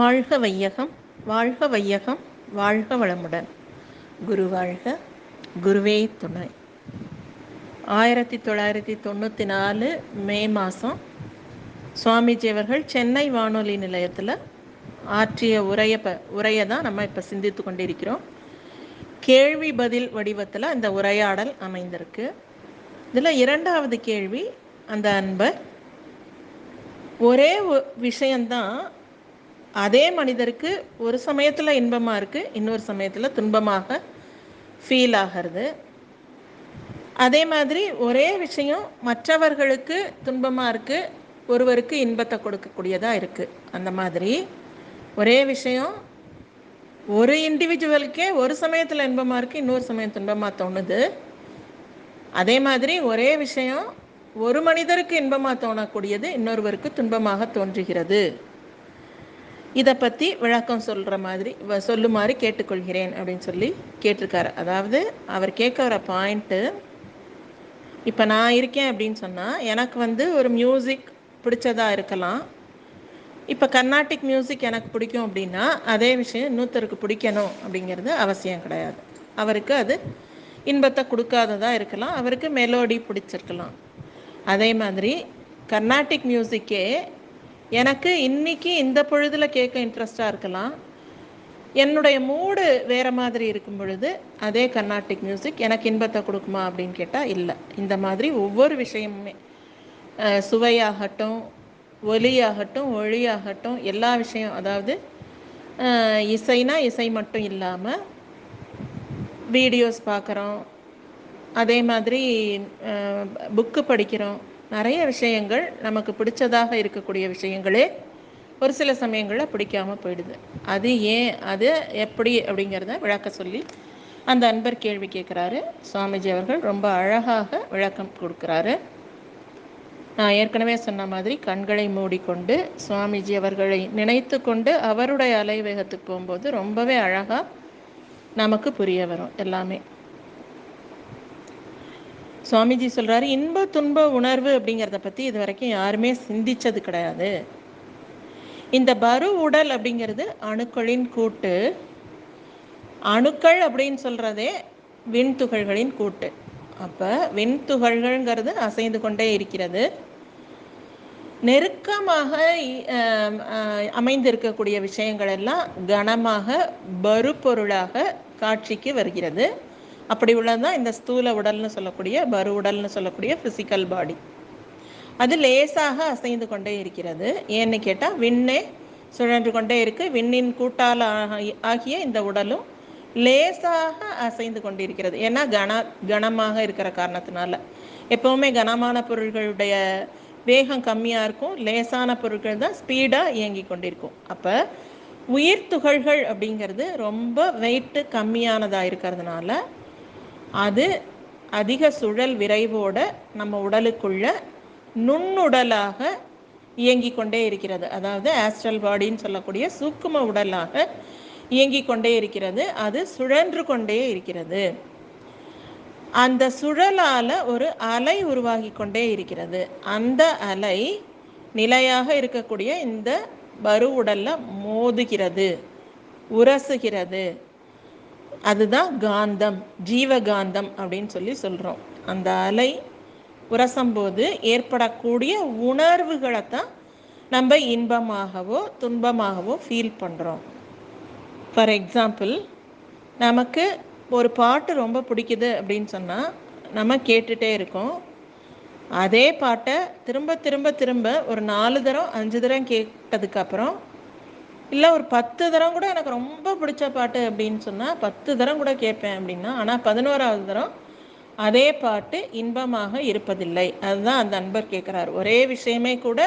வாழ்க வையகம் வாழ்க வையகம் வாழ்க வளமுடன். குரு வாழ்க குருவே துணை. ஆயிரத்தி தொள்ளாயிரத்தி தொண்ணூற்றி நாலு மே மாதம் சுவாமிஜி அவர்கள் சென்னை வானொலி நிலையத்தில் ஆற்றிய உரையை ப உரையை தான் நம்ம இப்போ சிந்தித்து கொண்டிருக்கிறோம். கேள்வி பதில் வடிவத்தில் அந்த உரையாடல் அமைந்திருக்கு. இதில் இரண்டாவது கேள்வி அந்த அன்பர். ஒரே விஷயந்தான் அதே மனிதருக்கு ஒரு சமயத்தில் இன்பமாக இருக்குது இன்னொரு சமயத்தில் துன்பமாக ஃபீல் ஆகிறது. அதே மாதிரி ஒரே விஷயம் மற்றவர்களுக்கு துன்பமாக இருக்குது ஒருவருக்கு இன்பத்தை கொடுக்கக்கூடியதாக இருக்குது அந்த மாதிரி ஒரே விஷயம் ஒரு இண்டிவிஜுவலுக்கே ஒரு சமயத்தில் இன்பமாக இருக்குது இன்னொரு சமயம் துன்பமாக தோணுது. அதே மாதிரி ஒரே விஷயம் ஒரு மனிதருக்கு இன்பமாக தோணக்கூடியது இன்னொருவருக்கு துன்பமாக தோன்றுகிறது. இதை பற்றி விளக்கம் சொல்கிற மாதிரி வ- சொல்லுமாறு கேட்டுக்கொள்கிறேன் அப்படின்னு சொல்லி கேட்டிருக்காரு. அதாவது அவர் கேட்க வர பாயிண்ட்டு இப்போ நான் இருக்கேன் அப்படின்னு சொன்னால் எனக்கு வந்து ஒரு மியூசிக் பிடிச்சதாக இருக்கலாம். இப்போ கர்நாடிக் மியூசிக் எனக்கு பிடிக்கும் அப்படின்னா அதே விஷயம் இன்னொருத்தருக்கு பிடிக்கணும் அப்படிங்கிறது அவசியம் கிடையாது. அவருக்கு அது இன்பத்தை கொடுக்காததாக இருக்கலாம். அவருக்கு மெலோடி பிடிச்சிருக்கலாம். அதே மாதிரி கர்நாடிக் மியூசிக்கே எனக்கு இன்னைக்கு இந்த பொழுதில் கேட்க இன்ட்ரெஸ்டாக இருக்கலாம். என்னுடைய மூடு வேறு மாதிரி இருக்கும் பொழுது அதே கர்நாட்டிக் மியூசிக் எனக்கு இன்பத்தை கொடுக்குமா அப்படின்னு கேட்டால் இல்லை. இந்த மாதிரி ஒவ்வொரு விஷயமுமே. சுவையாகட்டும் ஒலியாகட்டும் ஒளியாகட்டும் எல்லா விஷயம் அதாவது இசைனா இசை மட்டும் இல்லாமல் வீடியோஸ் பார்க்குறோம் அதே மாதிரி புக்கு படிக்கிறோம். நிறைய விஷயங்கள் நமக்கு பிடிச்சதாக இருக்கக்கூடிய விஷயங்களே ஒரு சில சமயங்களில் பிடிக்காம போயிடுது. அது ஏன் அது எப்படி அப்படிங்கிறத விளக்க சொல்லி அந்த அன்பர் கேள்வி கேட்குறாரு. சுவாமிஜி அவர்கள் ரொம்ப அழகாக விளக்கம் கொடுக்குறாரு. நான் ஏற்கனவே சொன்ன மாதிரி கண்களை மூடிக்கொண்டு சுவாமிஜி அவர்களை நினைத்து கொண்டு அவருடைய அலைவேகத்துக்கு போகும்போது ரொம்பவே அழகாக நமக்கு புரிய வரும் எல்லாமே. சுவாமிஜி சொல்கிறாரு இன்ப துன்ப உணர்வு அப்படிங்கிறத பற்றி இது வரைக்கும் யாருமே சிந்திச்சது கிடையாது. இந்த பரு உடல் அப்படிங்கிறது அணுக்களின் கூட்டு. அணுக்கள் அப்படின்னு சொல்கிறதே விண்துகள்களின் கூட்டு. அப்போ விண்துகள்கள்ங்கிறது அசைந்து கொண்டே இருக்கிறது. நெருக்கமாக அமைந்திருக்கக்கூடிய விஷயங்கள் எல்லாம் கனமாக பருப்பொருளாக காட்சிக்கு வருகிறது. அப்படி உள்ளதுதான் இந்த ஸ்தூல உடல்னு சொல்லக்கூடிய பரு உடல்னு சொல்லக்கூடிய ஃபிசிக்கல் பாடி அது லேசாக அசைந்து கொண்டே இருக்கிறது. ஏன்னு கேட்டால் விண்ணே சுழன்று கொண்டே இருக்கு. விண்ணின் கூட்டால் ஆகிய இந்த உடலும் லேசாக அசைந்து கொண்டிருக்கிறது. ஏன்னா கன கனமாக இருக்கிற காரணத்தினால. எப்பவுமே கனமான பொருள்களுடைய வேகம் கம்மியாக இருக்கும். லேசான பொருட்கள் தான் ஸ்பீடாக இயங்கி கொண்டிருக்கும். அப்போ உயிர் துகள்கள் அப்படிங்கிறது ரொம்ப வெயிட்டு கம்மியானதாக இருக்கிறதுனால அது அதிக சுழல் விரைவோட நம்ம உடலுக்குள்ள நுண்ணுடலாக இயங்கிக் கொண்டே இருக்கிறது. அதாவது ஆஸ்ட்ரல் பாடின்னு சொல்லக்கூடிய சூக்கும உடலாக இயங்கிக் கொண்டே இருக்கிறது. அது சுழன்று கொண்டே இருக்கிறது. அந்த சுழலால் ஒரு அலை உருவாகி கொண்டே இருக்கிறது. அந்த அலை நிலையாக இருக்கக்கூடிய இந்த பரு மோதுகிறது உரசுகிறது. அதுதான் காந்தம் ஜீவகாந்தம் அப்படின்னு சொல்லி சொல்கிறோம் அந்த அலை உரசும்போது ஏற்படக்கூடிய உணர்வுகளை தான் நம்ம இன்பமாகவோ துன்பமாகவோ ஃபீல் பண்ணுறோம் ஃபார் எக்ஸாம்பிள் நமக்கு ஒரு பாட்டு ரொம்ப பிடிக்குது அப்படின்னு சொன்னால் நம்ம கேட்டுட்டே இருக்கோம். அதே பாட்டை திரும்ப திரும்ப திரும்ப ஒரு நாலு தரம் அஞ்சு தரம் கேட்டதுக்கப்புறம் இல்லை ஒரு பத்து தரம் கூட எனக்கு ரொம்ப பிடிச்ச பாட்டு அப்படின்னு சொன்னால் பத்து தரம் கூட கேட்பேன் அப்படின்னா ஆனால் பதினோராவது தரம் அதே பாட்டு இன்பமாக இருப்பதில்லை. அதுதான் அந்த அன்பர் கேட்குறார். ஒரே விஷயமே கூட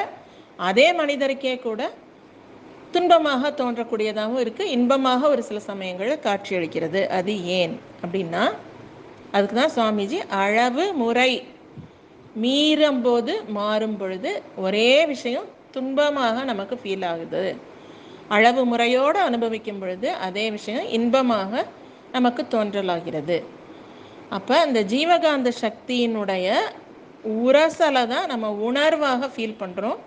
அதே மனிதருக்கே கூட துன்பமாக தோன்றக்கூடியதாகவும் இருக்குது இன்பமாக ஒரு சில சமயங்களில் காட்சியளிக்கிறது. அது ஏன் அப்படின்னா அதுக்கு தான் சுவாமிஜி அளவு முறை மீறும்போது மாறும் பொழுது ஒரே விஷயம் துன்பமாக நமக்கு ஃபீல் ஆகுது. அளவு முறையோடு அனுபவிக்கும் பொழுது அதே விஷயம் இன்பமாக நமக்கு தோன்றலாகிறது. அப்போ அந்த ஜீவகாந்த சக்தியினுடைய உரசலை தான் நம்ம உணர்வாக ஃபீல் பண்ணுறோம்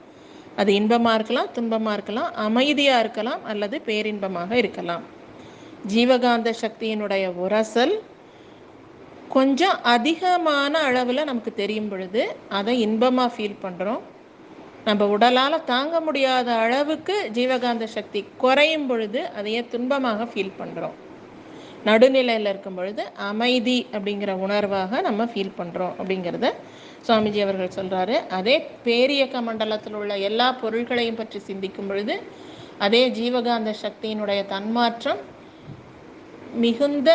அது இன்பமாக இருக்கலாம் துன்பமாக இருக்கலாம் அமைதியாக இருக்கலாம் அல்லது பேரின்பமாக இருக்கலாம். ஜீவகாந்த சக்தியினுடைய உரசல் கொஞ்சம் அதிகமான அளவில் நமக்கு தெரியும் பொழுது அதை இன்பமாக ஃபீல் பண்ணுறோம் நம்ம உடலால் தாங்க முடியாத அளவுக்கு ஜீவகாந்த சக்தி குறையும் பொழுது அதையே துன்பமாக ஃபீல் பண்ணுறோம் நடுநிலையில் இருக்கும் பொழுது அமைதி அப்படிங்கிற உணர்வாக நம்ம ஃபீல் பண்ணுறோம் அப்படிங்கிறத சுவாமிஜி அவர்கள் சொல்கிறாரு அதே பேரியக்க மண்டலத்தில் உள்ள எல்லா பொருள்களையும் பற்றி சிந்திக்கும் பொழுது அதே ஜீவகாந்த சக்தியினுடைய தன்மாற்றம் மிகுந்த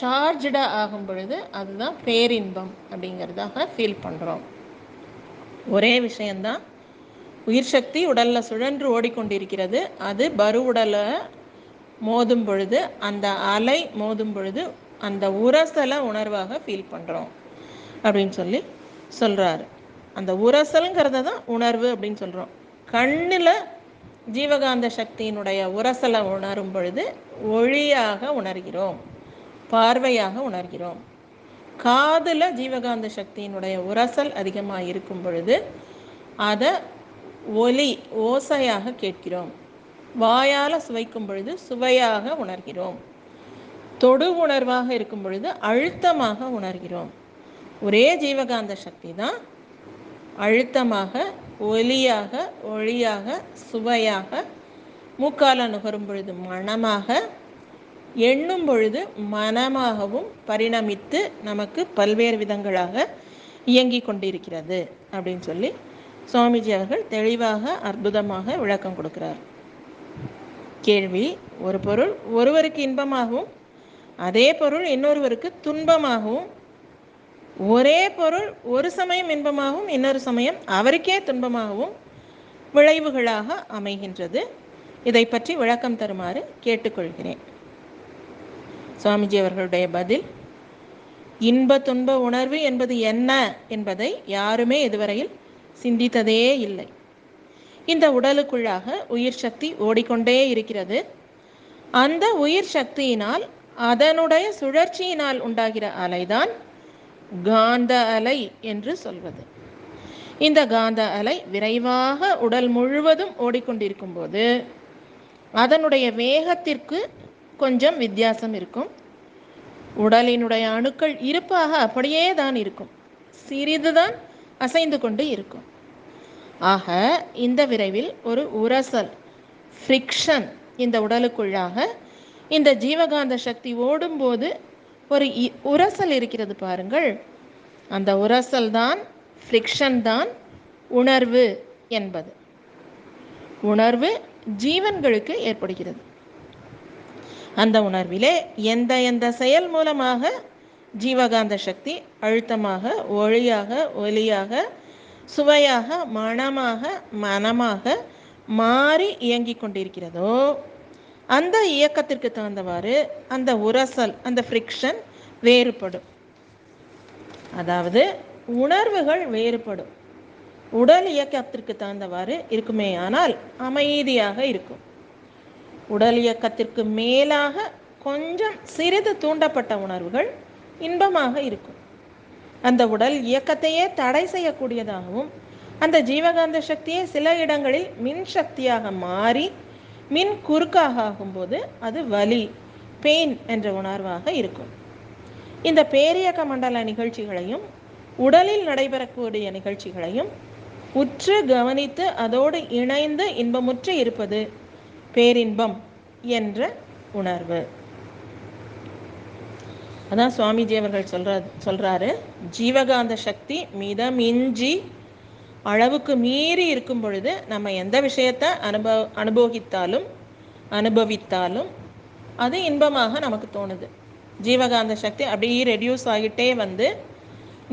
சார்ஜடாக ஆகும் பொழுது அதுதான் பேரின்பம் அப்படிங்கிறதாக ஃபீல் பண்ணுறோம் ஒரே விஷயந்தான் உயிர் சக்தி உடலில் சுழன்று ஓடிக்கொண்டிருக்கிறது. அது பரு உடலை மோதும் பொழுது அந்த அலை மோதும் பொழுது அந்த உரசலை உணர்வாக ஃபீல் பண்ணுறோம் அப்படின்னு சொல்லி சொல்கிறாரு அந்த உரசலுங்கிறத தான் உணர்வு அப்படின்னு சொல்கிறோம் கண்ணில் ஜீவகாந்த சக்தியினுடைய உரசலை உணரும் பொழுது ஒளியாக உணர்கிறோம். பார்வையாக உணர்கிறோம். காதில் ஜீவகாந்த சக்தியினுடைய உரசல் அதிகமாக இருக்கும் பொழுது அதை ஒலி ஓசையாக கேட்கிறோம். வாயால் சுவைக்கும் பொழுது சுவையாக உணர்கிறோம். தொடு உணர்வாக இருக்கும் பொழுது அழுத்தமாக உணர்கிறோம். ஒரே ஜீவகாந்த சக்தி தான். அழுத்தமாக ஒலியாக ஒளியாக சுவையாக மூக்கால நுகரும் பொழுது மனமாக எண்ணும் பொழுது மனமாகவும் பரிணமித்து நமக்கு பல்வேறு விதங்களாக இயங்கிக் கொண்டிருக்கிறது அப்படின்னு சொல்லி சுவாமிஜி அவர்கள் தெளிவாக அற்புதமாக விளக்கம் கொடுக்கிறார். கேள்வி ஒரு பொருள் ஒருவருக்கு இன்பமாகவும் அதே பொருள் இன்னொருவருக்கு துன்பமாகவும் ஒரே பொருள் ஒரு சமயம் இன்பமாகவும் இன்னொரு சமயம் அவருக்கே துன்பமாகவும் விளைவுகளாக அமைகின்றது. இதை பற்றி விளக்கம் தருமாறு கேட்டுக்கொள்கிறேன். சுவாமிஜி அவர்களுடைய பதில் இன்ப துன்ப உணர்வு என்பது என்ன என்பதை யாருமே இதுவரையில் சிந்தித்ததே இல்லை. இந்த உடலுக்குள்ளாக உயிர் சக்தி ஓடிக்கொண்டே இருக்கிறது. அந்த உயிர் சக்தியினால் அதனுடைய சுழற்சியினால் உண்டாகிற அலைதான் காந்த அலை என்று சொல்வது. இந்த காந்த அலை விரைவாக உடல் முழுவதும் ஓடிக்கொண்டிருக்கும் போது அதனுடைய வேகத்திற்கு கொஞ்சம் வித்தியாசம் இருக்கும். உடலினுடைய அணுக்கள் இருப்பாக அப்படியே தான் இருக்கும். சிறிதுதான் அசைந்து கொண்டு இருக்கும். ஆக இந்த விரைவில் ஒரு உரசல் ஃப்ரிக்ஷன் இந்த உடலுக்குள்ளாக இந்த ஜீவகாந்த சக்தி ஓடும்போது ஒரு இ- உரசல் இருக்கிறது பாருங்கள். அந்த உரசல் தான் ஃப்ரிக்ஷன் தான் உணர்வு என்பது. உணர்வு ஜீவன்களுக்கு ஏற்படுகிறது. அந்த உணர்விலே எந்த எந்த செயல் மூலமாக ஜீவகாந்த சக்தி அழுத்தமாக ஒளியாக ஒலியாக சுவையாக மனமாக மனமாக மாறி இயங்கிக் கொண்டிருக்கிறதோ அந்த இயக்கத்திற்கு தகுந்தவாறு அந்த உரசல் அந்த ஃப்ரிக்ஷன் வேறுபடும். அதாவது உணர்வுகள் வேறுபடும். உடல் இயக்கத்திற்கு தகுந்தவாறு இருக்குமே ஆனால் அமைதியாக இருக்கும். உடல் இயக்கத்திற்கு மேலாக கொஞ்சம் சிறிது தூண்டப்பட்ட உணர்வுகள் இன்பமாக இருக்கும். அந்த உடல் இயக்கத்தையே தடை செய்யக்கூடியதாகவும் அந்த ஜீவகாந்த சக்தியை சில இடங்களில் மின் சக்தியாக மாறி மின் குறுக்காக ஆகும்போது அது வலி பெயின் என்ற உணர்வாக இருக்கும். இந்த பேரியக்க மண்டல நிகழ்ச்சிகளையும் உடலில் நடைபெறக்கூடிய நிகழ்ச்சிகளையும் உற்று கவனித்து அதோடு இணைந்து இன்பமுற்று இருப்பது பேரின்பம் என்ற உணர்வு. அதான் சுவாமிஜி அவர்கள் சொல்ற சொல்றாரு ஜீவகாந்த சக்தி மிதமிஞ்சி அளவுக்கு மீறி இருக்கும் பொழுது நம்ம எந்த விஷயத்தை அனுபவ அனுபவித்தாலும் அனுபவித்தாலும் அது இன்பமாக நமக்கு தோணுது. ஜீவகாந்த சக்தி அப்படியே ரெடியூஸ் ஆகிட்டே வந்து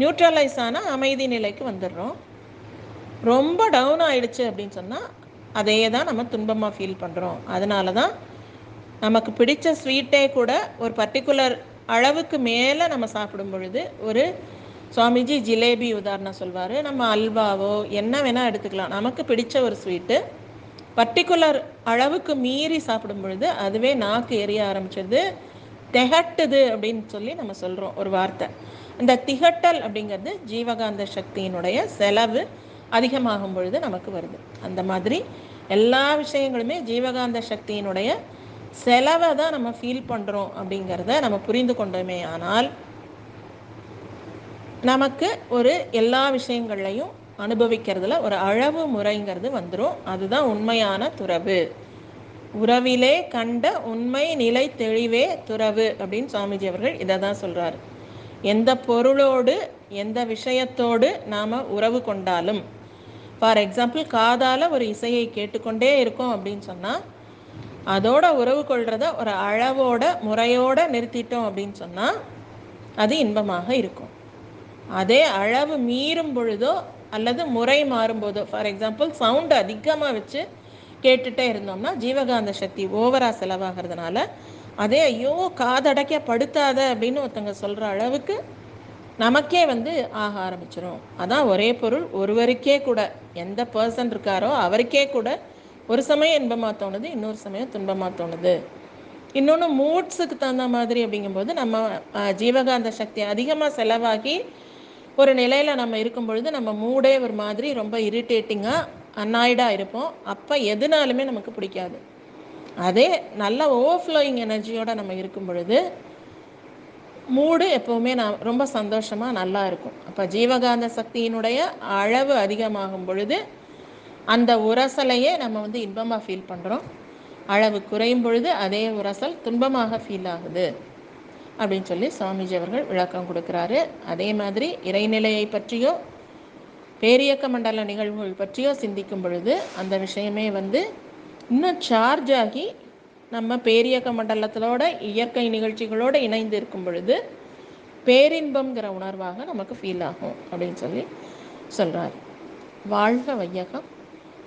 நியூட்ரலைஸ் ஆனால் அமைதி நிலைக்கு வந்துடுறோம். ரொம்ப டவுன் ஆயிடுச்சு அப்படின்னு சொன்னால் அதையே தான் நம்ம துன்பமாக ஃபீல் பண்ணுறோம் அதனால தான் நமக்கு பிடிச்ச ஸ்வீட்டே கூட ஒரு பர்டிகுலர் அளவுக்கு மேலே நம்ம சாப்பிடும் பொழுது ஒரு சுவாமிஜி ஜிலேபி உதாரணம் சொல்வார். நம்ம அல்வாவோ என்ன வேணால் எடுத்துக்கலாம். நமக்கு பிடிச்ச ஒரு ஸ்வீட்டு பர்டிகுலர் அளவுக்கு மீறி சாப்பிடும் பொழுது அதுவே நாக்கு எரிய ஆரம்பிச்சது. திகட்டுது அப்படின்னு சொல்லி நம்ம சொல்கிறோம் ஒரு வார்த்தை. இந்த திகட்டல் அப்படிங்கிறது ஜீவகாந்த சக்தியினுடைய செலவு அதிகமாகும் பொழுது நமக்கு வருது. அந்த மாதிரி எல்லா விஷயங்களுமே ஜீவகாந்த சக்தியினுடைய செலவை தான் நம்ம ஃபீல் பண்ணுறோம் அப்படிங்கிறத நம்ம புரிந்து கொண்டோமே ஆனால் நமக்கு ஒரு எல்லா விஷயங்கள்லையும் அனுபவிக்கிறதுல ஒரு அளவு முறைங்கிறது வந்துடும் அதுதான் உண்மையான துறவு. உறவிலே கண்ட உண்மை நிலை தெளிவே துறவு அப்படின்னு சுவாமிஜி அவர்கள் இதை தான் சொல்கிறார் எந்த பொருளோடு எந்த விஷயத்தோடு நாம் உறவு கொண்டாலும் ஃபார் எக்ஸாம்பிள் காதால் ஒரு இசையை கேட்டுக்கொண்டே இருக்கோம் அப்படின்னு சொன்னால் அதோட உறவு கொள்றத ஒரு அளவோட முறையோட நிறுத்திட்டோம் அப்படின்னு சொன்னால் அது இன்பமாக இருக்கும். அதே அளவு மீறும் பொழுதோ அல்லது முறை மாறும்போதோ ஃபார் எக்ஸாம்பிள் சவுண்டு அதிகமாக வச்சு கேட்டுட்டே இருந்தோம்னா ஜீவகாந்த சக்தி ஓவராக செலவாகிறதுனால அதே ஐயோ காதடைக்க படுத்தாத அப்படின்னு ஒருத்தங்க சொல்கிற அளவுக்கு நமக்கே வந்து ஆக ஆரம்பிச்சிடும் அதான் ஒரே பொருள் ஒருவருக்கே கூட எந்த பர்சன் இருக்காரோ அவருக்கே கூட ஒரு சமயம் இன்பமாக தோணுது இன்னொரு சமயம் துன்பமாக தோணுது. இன்னொன்று மூட்ஸுக்கு தகுந்த மாதிரி அப்படிங்கும்போது நம்ம ஜீவகாந்த சக்தி அதிகமாக செலவாகி ஒரு நிலையில் நம்ம இருக்கும் பொழுது நம்ம மூடே ஒரு மாதிரி ரொம்ப இரிட்டேட்டிங்காக அன்னாய்டாக இருப்போம். அப்போ எதுனாலுமே நமக்கு பிடிக்காது. அதே நல்ல ஓவர்ஃப்ளோயிங் எனர்ஜியோடு நம்ம இருக்கும் பொழுது மூடு எப்போவுமே நான் ரொம்ப சந்தோஷமாக நல்லா இருக்கும். அப்போ ஜீவகாந்த சக்தியினுடைய அளவு அதிகமாகும் பொழுது அந்த உரசலையே நம்ம வந்து இன்பமாக ஃபீல் பண்ணுறோம் அளவு குறையும் பொழுது அதே உரசல் துன்பமாக ஃபீல் ஆகுது. அப்படின்னு சொல்லி சுவாமிஜி அவர்கள் விளக்கம் கொடுக்குறாரு. அதே மாதிரி இறைநிலையை பற்றியோ பேரியக்க மண்டல நிகழ்வுகள் பற்றியோ சிந்திக்கும் பொழுது அந்த விஷயமே வந்து இன்னும் சார்ஜ் ஆகி நம்ம பேரியக்க மண்டலத்திலோட இயற்கை நிகழ்ச்சிகளோடு இணைந்து இருக்கும் பொழுது பேரின்பம்ங்கிற உணர்வாக நமக்கு ஃபீல் ஆகும் அப்படின்னு சொல்லி சொல்கிறார் வாழ்க வையகம்.